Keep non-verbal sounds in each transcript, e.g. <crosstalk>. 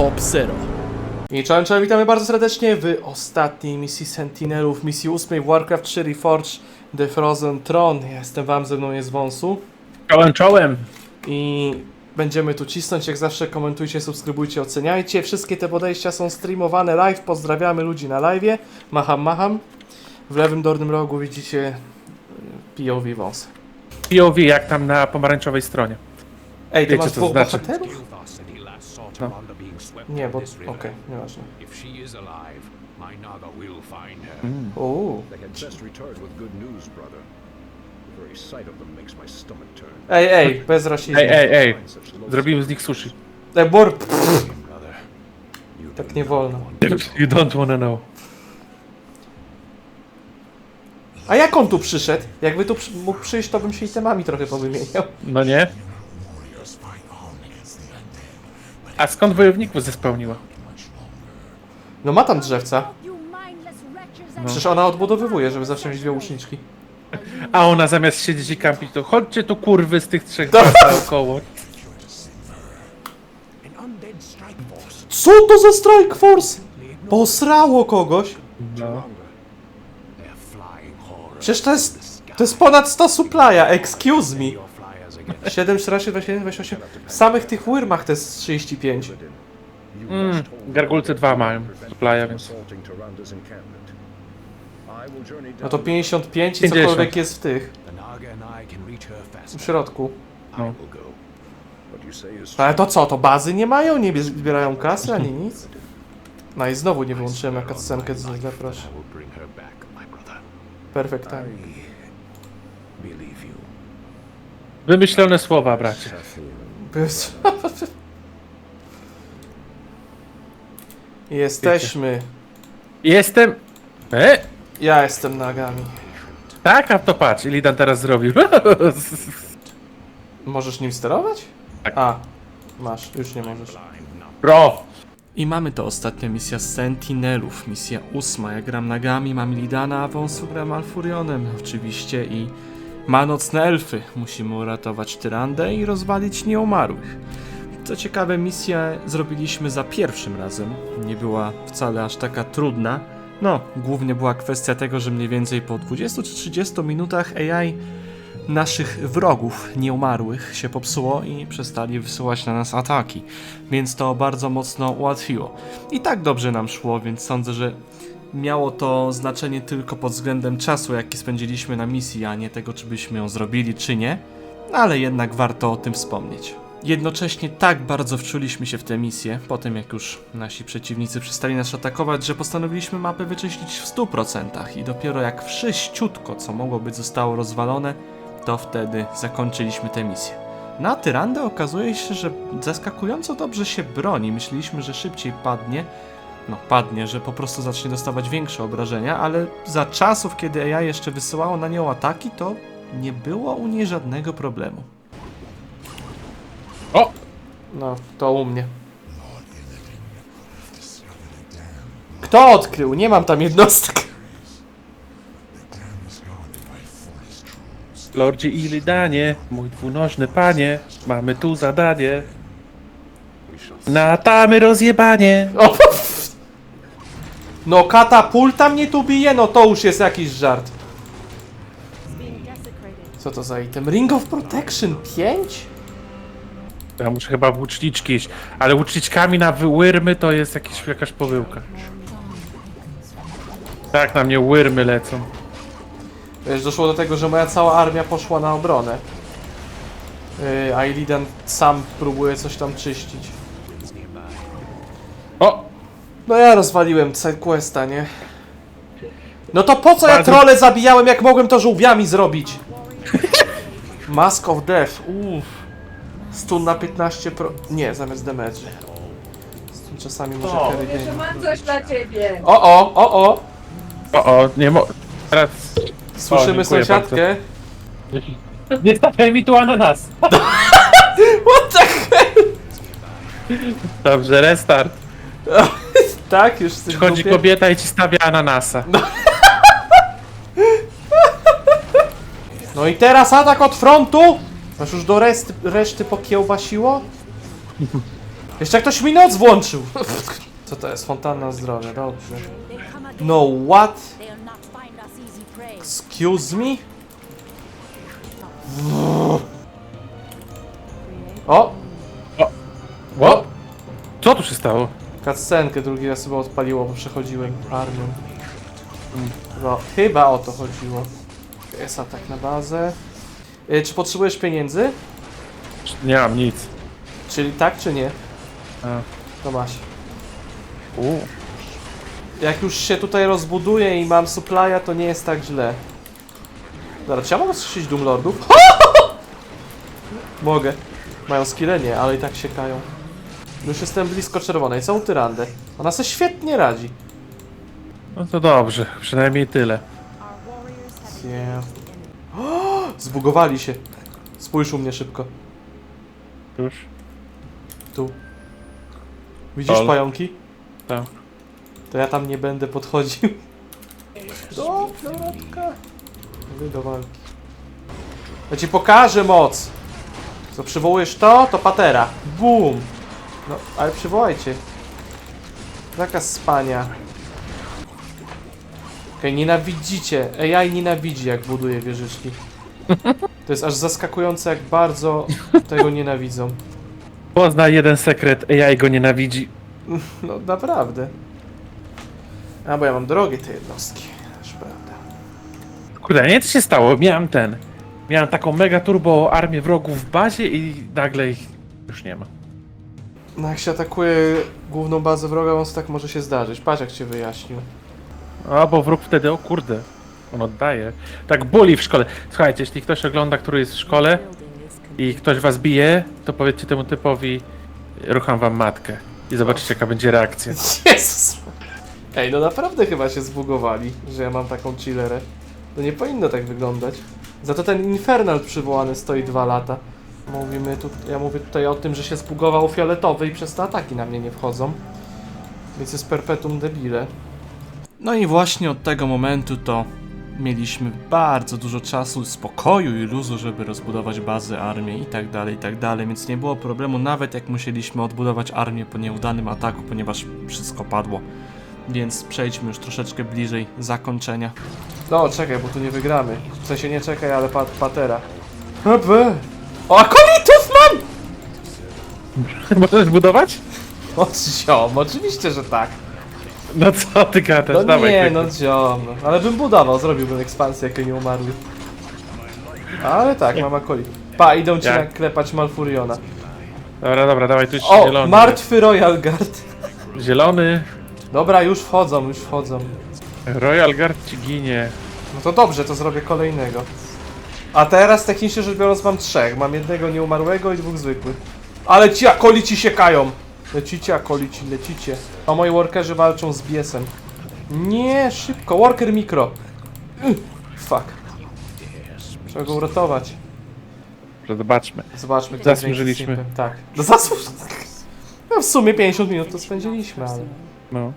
Top Zero. I czołem, czołem, witamy bardzo serdecznie w ostatniej misji Sentinelów, misji ósmej w Warcraft 3 Reforged The Frozen Throne. Ja jestem wam, ze mną jest Wąsu. Czołem, czołem. I będziemy tu cisnąć, jak zawsze komentujcie, subskrybujcie, oceniajcie. Wszystkie te podejścia są streamowane live, pozdrawiamy ludzi na live. Macham, macham. W lewym dolnym rogu widzicie y, POV Wąs. POV jak tam na pomarańczowej stronie. Ej, ty Wiecie, masz co dwóch znaczy. bohaterów? No. Nie, bo... okej, nieważne. If she is alive, my Naga will find her. Mm. Uuu. They had best return with good news, brother. The very sight of them makes my stomach turn. Ej, ej, bez rasizmu. Ej, ej, ej. Zrobimy z nich sushi. Ej, bor... Tak nie wolno. want You don't wanna know. A jak on tu przyszedł? Jakby tu przy- mógł przyjść, to bym się itemami trochę powymieniał. No nie? A skąd wojowników zespełniła? No ma tam drzewca. No. Przecież ona odbudowywuje, żeby zawsze mieć dwie łuczniczki. A ona zamiast siedzieć i kampić, to chodźcie tu kurwy z tych trzech Dobra. basta około. an undead strike force. Co to za Strike Force? Posrało kogoś. No. Przecież to jest... To jest ponad 100 supplya, excuse me. Your flyers again. 7, 14, 21, 28. W samych tych wyrmach to jest 35. You Mm, gargulce dwa mają them więc... No to down 55 i 50. cokolwiek jest w tych. W środku. No. Ale to co, to bazy nie mają? Nie bie- zbierają kasy ani nic? No i znowu nie wyłączyłem na cutscenkę, my brother. Perfect time. Believe you. Wymyślone słowa, bracie. Bez- <laughs> Jesteśmy. Jestem... E? Ja jestem nagami. Tak, a to patrz, Illidan teraz zrobił. <laughs> Możesz nim sterować? Tak. A, masz, już nie możesz. Bro! I mamy to ostatnia misja Sentinelów, misja ósma. Ja gram nagami, mam Lidana, a wąsu gram Alfurionem oczywiście i ma nocne elfy. Musimy uratować Tyrandę i rozwalić nieumarłych. Co ciekawe, misję zrobiliśmy za pierwszym razem. Nie była wcale aż taka trudna. No, głównie była kwestia tego, że mniej więcej po 20 czy 30 minutach AI naszych wrogów nieumarłych się popsuło i przestali wysyłać na nas ataki, więc to bardzo mocno ułatwiło. I tak dobrze nam szło, więc sądzę, że miało to znaczenie tylko pod względem czasu, jaki spędziliśmy na misji, a nie tego, czy byśmy ją zrobili, czy nie, ale jednak warto o tym wspomnieć. Jednocześnie tak bardzo wczuliśmy się w tę misję, po tym jak już nasi przeciwnicy przestali nas atakować, że postanowiliśmy mapę wyczyścić w 100% i dopiero jak wszyściutko, co mogło być, zostało rozwalone, to wtedy zakończyliśmy tę misję. Na Tyrandę okazuje się, że zaskakująco dobrze się broni. Myśleliśmy, że szybciej padnie. No, padnie, że po prostu zacznie dostawać większe obrażenia, ale za czasów, kiedy AI jeszcze wysyłało na nią ataki, to nie było u niej żadnego problemu. O! No, to u mnie. Kto odkrył? Nie mam tam jednostek. Lordzie Illidanie, mój dwunożny panie, mamy tu zadanie. Na tamy rozjebanie. O. no katapulta mnie tu bije, no to już jest jakiś żart. Co to za item? Ring of Protection 5? Ja muszę chyba łuczniczki iść, ale łuczniczkami na wyrmy to jest jakiś, jakaś pomyłka. Tak, na mnie wyrmy lecą. Wiesz, doszło do tego, że moja cała armia poszła na obronę. Yy, a Illidan sam próbuje coś tam czyścić. O! No ja rozwaliłem questa, nie? No to po co ja Bardzo- trole zabijałem, jak mogłem to żółwiami zrobić? Mask of Death, uff. Stun na 15 pro... Nie, zamiast damage. Stun czasami może O. carry Jeszcze game. mam coś dla ciebie. O, o, o, o! O, o, nie mo... Teraz... Słyszymy dziękuję sąsiadkę. Nie stawiaj mi tu ananas! <laughs> What the hell? Dobrze, restart. Tak, już jesteś w Chodzi dupie? kobieta i ci stawia ananasa. No i teraz atak od frontu! Masz już do reszty, reszty pokiełbasiło? Jeszcze ktoś mi noc włączył! Co to jest? Fontanna zdrowia, dobrze. No what? Excuse me? O! O! Co tu się stało? Cutscenkę drugi raz chyba odpaliło, bo przechodziłem armią. No, chyba o to chodziło. Jest atak na bazę. Y, czy potrzebujesz pieniędzy? Nie mam nic. Czyli tak, czy nie? A. To masz. U. Jak już się tutaj rozbuduję i mam supply'a, to nie jest tak źle. Dobra, czy ja mogę strzelić Doom Lordów? <laughs> mogę. Mają skille? Nie, ale i tak siekają. Już jestem blisko czerwonej. Są tyrandę. Ona se świetnie radzi. No to dobrze, przynajmniej tyle. Yeah. enemy. Zbugowali się. Spójrz u mnie szybko. Już? Tu. Widzisz Lol. pająki? Tak. To ja tam nie będę podchodził. Do, Dorotka. Wy do walki. Ja ci pokażę moc. Co przywołujesz to, to patera. Bum. No, ale przywołajcie. Zakaz spania. Okej, nienawidzicie. AI nienawidzi, jak buduje wieżyczki. <laughs> To jest aż zaskakujące, jak bardzo tego nienawidzą. Pozna jeden sekret, AI go nienawidzi. <laughs> No naprawdę. A bo ja mam drogie te jednostki. Też prawda. Kurde, nie co się stało, miałem ten. Miałem taką mega turbo armię wrogów w bazie i nagle ich już nie ma. No jak się atakuje główną bazę wroga, on tak może się zdarzyć. Patrz jak cię wyjaśnił. A bo wróg wtedy, o kurde, on oddaje. Tak boli w szkole. Słuchajcie, jeśli ktoś ogląda, który jest w szkole i ktoś was bije, to powiedzcie temu typowi, rucham wam matkę. I zobaczycie jaka będzie reakcja. <laughs> Jezus! Ej, no naprawdę chyba się zbugowali, że ja mam taką chillerę. To nie powinno tak wyglądać. Za to ten Infernal przywołany stoi dwa lata. Mówimy tu, ja mówię tutaj o tym, że się zbugował fioletowy i przez te ataki na mnie nie wchodzą. Więc jest perpetuum debile. No i właśnie od tego momentu to mieliśmy bardzo dużo czasu, spokoju i luzu, żeby rozbudować bazę, armię i tak dalej, i tak dalej, więc nie było problemu nawet jak musieliśmy odbudować armię po nieudanym ataku, ponieważ wszystko padło. Więc przejdźmy już troszeczkę bliżej zakończenia. No, czekaj, bo tu nie wygramy. W sensie nie czekaj, ale pat patera. Hebe. O, akolitów mam! <laughs> Możesz budować? O, ziom, oczywiście, że tak. No co ty gadasz, No dawaj. nie, no ziom. Ale bym budował, zrobiłbym ekspansję, jakie nie umarły. Ale tak, mam akolit. Pa, idą ci Jak? naklepać Malfuriona. Dobra, dobra, dawaj, tu jest O, zielony. martwy Royal Guard. Zielony. Dobra, już wchodzą, już wchodzą. Royal Guard ci ginie. No to dobrze, to zrobię kolejnego. A teraz technicznie rzecz biorąc mam trzech. Mam jednego nieumarłego i dwóch zwykłych. Ale ci akolici siekają! Lecicie akolici, lecicie. A moi workerzy walczą z biesem. Nie, szybko, worker mikro. Fuck. Trzeba go uratować. Że zobaczmy. Zobaczmy, kto Zasłużyliśmy. jest simpem. Tak. No zasłuż... No w sumie 50 minut to spędziliśmy, ale... No.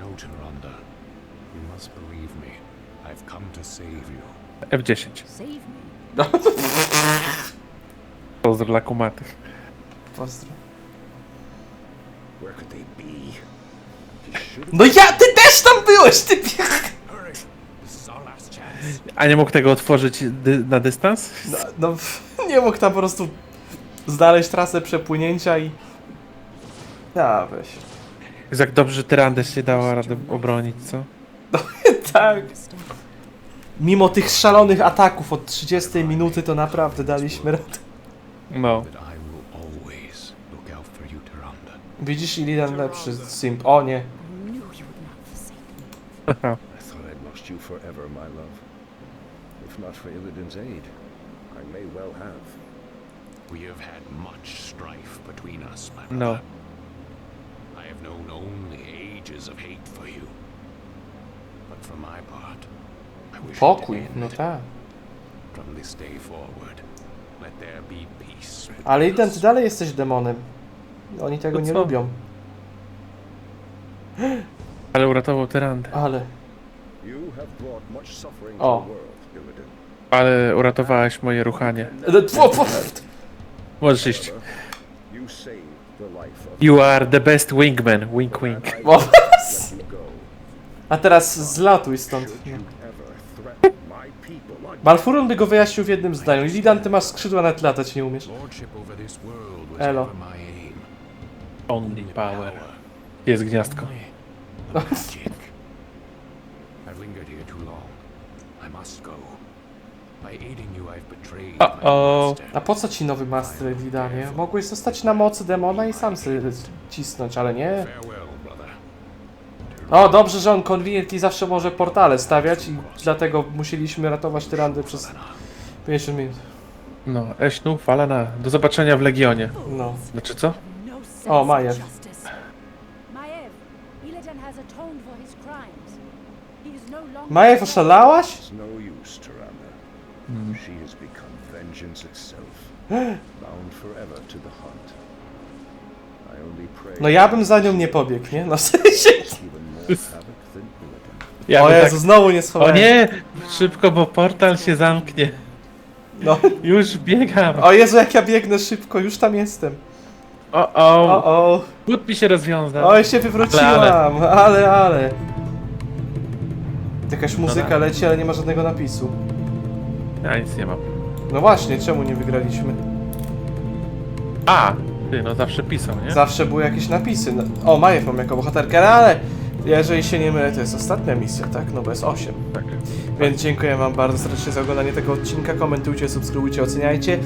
No, Tyrande. You must believe me. I've come to save you. F10. Save me. Pozdro dla kumatych. Pozdro. No ja, ty też tam byłeś, ty. A nie mógł tego otworzyć dy na dystans? No, no nie mógł tam po prostu znaleźć trasę przepłynięcia i... Ja, weź. Jest jak dobrze, Tyrandes się dała radę obronić, co? <laughs> Tak. Mimo tych szalonych ataków od 30 minuty to naprawdę daliśmy radę. No. Widzisz Illidan lepszy simp. O nie. I thought I'd lost you forever, my love. If not for Illidan's aid, I may well have. We have had much strife between us, my No. brother. I have known only ages of hate for you. But for my part, Pokój, no tak. Ale us. ty dalej jesteś demonem. Oni tego To nie co? lubią. <gasps> Ale uratował Tyrandę. Ale... Oh. Illidan. Ale uratowałeś moje ruchanie. <laughs> Tfu. Możesz iść. You are the best wingman. Wink, wink. O. A teraz zlatuj stąd. Malfurion by go wyjaśnił w jednym zdaniu. Lidan, ty masz skrzydła, nawet latać nie umiesz. Elo. Only power. Jest gniazdko. My master. A po co ci nowy master, Lidanie? Mogłeś zostać na mocy demona i sam sobie cisnąć, ale nie. O, dobrze, że on conveniently zawsze może portale stawiać i dlatego musieliśmy ratować tyrandy przez 50 minut. No, Eśnu, Falana. Do zobaczenia w Legionie. No. Znaczy co? No O, Majew. is no Majew, oszalałaś? it's no use, Tyrande. She has become vengeance itself, <gasps> bound forever to the hunt. I only pray No ja bym za nią nie pobiegł, nie? No w sensie... even Ja O bym Jezu, znowu nie tak... O schowałem. nie! Szybko, bo portal się zamknie. No. Już biegam. O Jezu, jak ja biegnę szybko, już tam jestem. O, O, o. o. But mi się rozwiązał. Oj, się wywróciłam, ale, ale. Jakaś muzyka leci, ale nie ma żadnego napisu. Ja nic nie mam. No właśnie, czemu nie wygraliśmy? A! Ty, no zawsze pisał, nie? Zawsze były jakieś napisy. No, o, Majew mam jako bohaterkę, no ale jeżeli się nie mylę, to jest ostatnia misja, tak? No bo jest 8. Tak. Więc dziękuję wam bardzo serdecznie za oglądanie tego odcinka. Komentujcie, subskrybujcie, oceniajcie.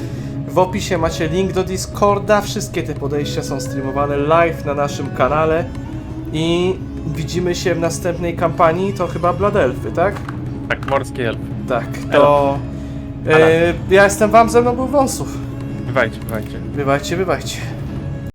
W opisie macie link do Discorda. Wszystkie te podejścia są streamowane live na naszym kanale. I widzimy się w następnej kampanii. To chyba Bladelfy, tak? Tak, morskie elfy. Tak, to... Ela. E, ja jestem wam, ze mną był Wąsów. Bywajcie, bywajcie. Bywajcie, bywajcie.